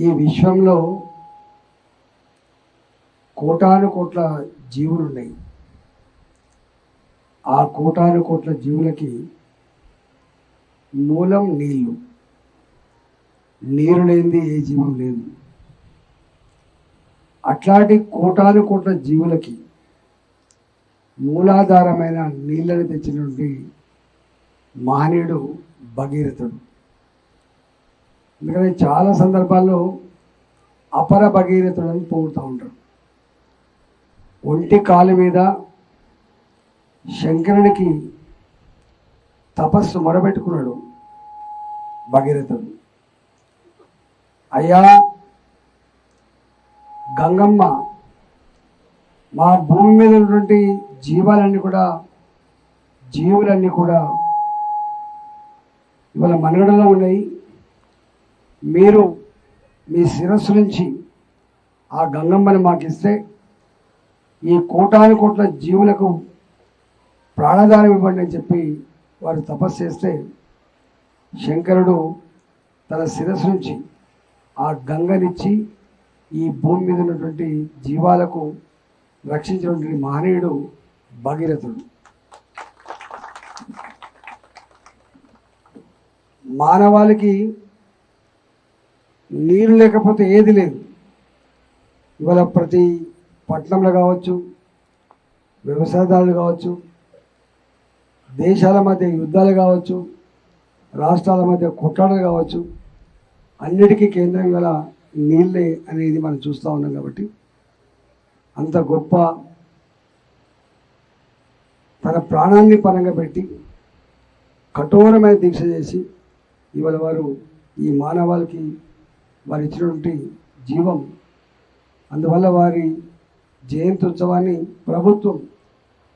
ఈ విశ్వంలో కోటాను కోట్ల జీవులు ఉన్నాయి ఆ కోటాను కోట్ల జీవులకి మూలం నీళ్ళు నీరు లేనిది ఏ జీవం లేదు. అట్లాంటి కోటాను కోట్ల జీవులకి మూలాధారమైన నీళ్ళని తెచ్చినటువంటి మహనీయుడు భగీరథుడు. ఎందుకంటే చాలా సందర్భాల్లో అపర భగీరథుడని పోగుతూ ఉంటారు. ఒంటి కాలు మీద శంకరునికి తపస్సు మొరబెట్టుకున్నాడు భగీరథుడు. అయ్యా గంగమ్మ మా భూమి మీద ఉన్నటువంటి జీవాలన్నీ కూడా జీవులన్నీ కూడా ఇవాళ మనుగడలో ఉన్నాయి. మీరు మీ శిరస్సు నుంచి ఆ గంగమ్మని మాకిస్తే ఈ కోటాను కోట్ల జీవులకు ప్రాణదానం ఇవ్వండి అని చెప్పి వారు తపస్సు చేస్తే శంకరుడు తన శిరస్సు నుంచి ఆ గంగనిచ్చి ఈ భూమి మీద ఉన్నటువంటి జీవాలకు రక్షించినటువంటి మహనీయుడు భగీరథుడు. మానవాళికి నీరు లేకపోతే ఏది లేదు. ఇవాళ ప్రతి పట్టణంలో కావచ్చు వ్యవసాయదారులు కావచ్చు దేశాల మధ్య యుద్ధాలు కావచ్చు రాష్ట్రాల మధ్య కొట్లాటలు కావచ్చు అన్నిటికీ కేంద్రం గల నీళ్ళే అనేది మనం చూస్తూ ఉన్నాం కాబట్టి అంత గొప్ప తన ప్రాణాన్ని పరంగా పెట్టి కఠోరమైన దీక్ష చేసి ఇవాళ వారు ఈ మానవాళికి వారు ఇచ్చినటువంటి జీవం. అందువల్ల వారి జయంతి ఉత్సవాన్ని ప్రభుత్వం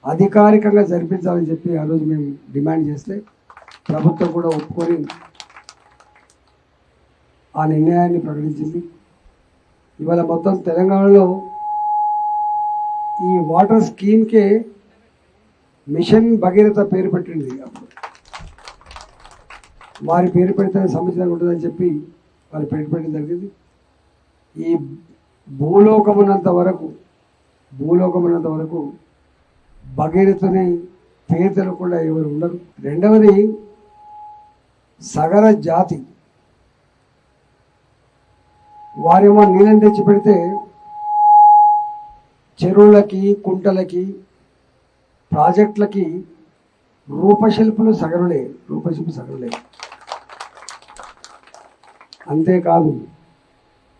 అధికారికంగా జరిపించాలని చెప్పి ఆ రోజు మేము డిమాండ్ చేస్తే ప్రభుత్వం కూడా ఒప్పుకొని ఆ నిర్ణయాన్ని ప్రకటించింది. ఇవాళ మొత్తం తెలంగాణలో ఈ వాటర్ స్కీమ్కే మిషన్ భగీరథ పేరు పెట్టింది. వారి పేరు పెడితే సముచితంగా ఉంటుందని చెప్పి వాళ్ళు పేరు తగ్గింది. జరిగింది ఈ భూలోకమునంత వరకు భూలోకమునంత వరకు భగీరథుని పేరు కూడా ఎవరు ఉండరు. రెండవది సగర జాతి. వారేమో నీళ్ళని తెచ్చి పెడితే చెరువులకి కుంటలకి ప్రాజెక్టులకి రూపశిల్పులు సగరులే రూపశిల్పు సగరులే. అంతేకాదు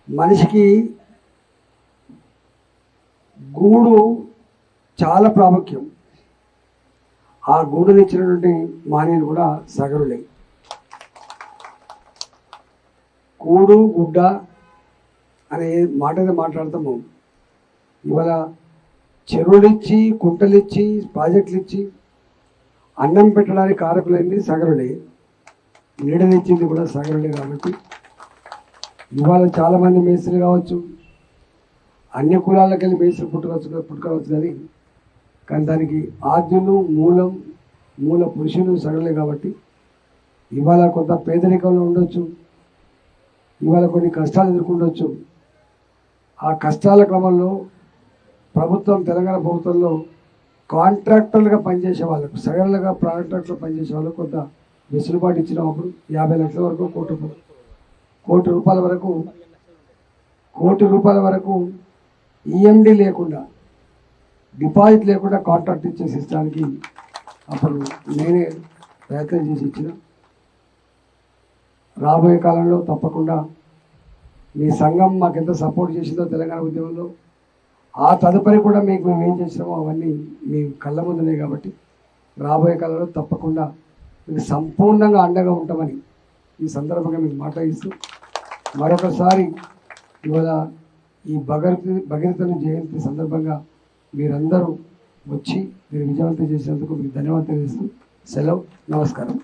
మనిషికి గూడు చాలా ప్రాముఖ్యం. ఆ గూడునిచ్చినటువంటి మానేలు కూడా సగరులే. కూడు గుడ్డ అనే మాట మీద మాట్లాడతాము. ఇవాళ చెరువులిచ్చి కుంటలిచ్చి ప్రాజెక్టులు ఇచ్చి అన్నం పెట్టడానికి కారకులైంది సగరులే. నీడనిచ్చింది కూడా సగరులే కాబట్టి ఇవాళ చాలామంది మేస్త్రి కావచ్చు అన్ని కులాలకు వెళ్ళి మేస్త్రి పుట్టుకోవచ్చు పుట్టుకోవచ్చు కానీ కానీ దానికి ఆద్యులు మూలం మూల పురుషులు సగరులే కాబట్టి ఇవాళ కొంత పేదరికంలో ఉండొచ్చు ఇవాళ కొన్ని కష్టాలు ఎదుర్కొండొచ్చు. ఆ కష్టాల క్రమంలో ప్రభుత్వం తెలంగాణ ప్రభుత్వంలో కాంట్రాక్టర్లుగా పనిచేసే వాళ్ళకు సగరులుగా కాంట్రాక్టర్లు పనిచేసే వాళ్ళకు కొంత వెసులుబాటు ఇచ్చినప్పుడు యాభై లక్షల వరకు కోటి రూపాయలు కోటి రూపాయల వరకు కోటి రూపాయల వరకు ఈఎండి లేకుండా డిపాజిట్ లేకుండా కాంట్రాక్ట్ ఇచ్చే సిస్టానికి అప్పుడు నేనే ప్రయత్నం చేసి ఇచ్చిన. రాబోయే కాలంలో తప్పకుండా మీ సంఘం మాకు ఎంత సపోర్ట్ చేసిందో తెలంగాణ ఉద్యమంలో ఆ తదుపరి కూడా మీకు మేము ఏం చేసినామో అవన్నీ మీ కళ్ళ ముందునే కాబట్టి రాబోయే కాలంలో తప్పకుండా మీకు సంపూర్ణంగా అండగా ఉంటామని ఈ సందర్భంగా మీకు మాట ఇస్తూ మరొకసారి ఇవాళ ఈ భగీరథ భగీరథుని జయంతి సందర్భంగా మీరందరూ వచ్చి మీరు విజయవంతం చేసినందుకు మీకు ధన్యవాదాలు తెలియజేస్తూ సెలవు. నమస్కారం.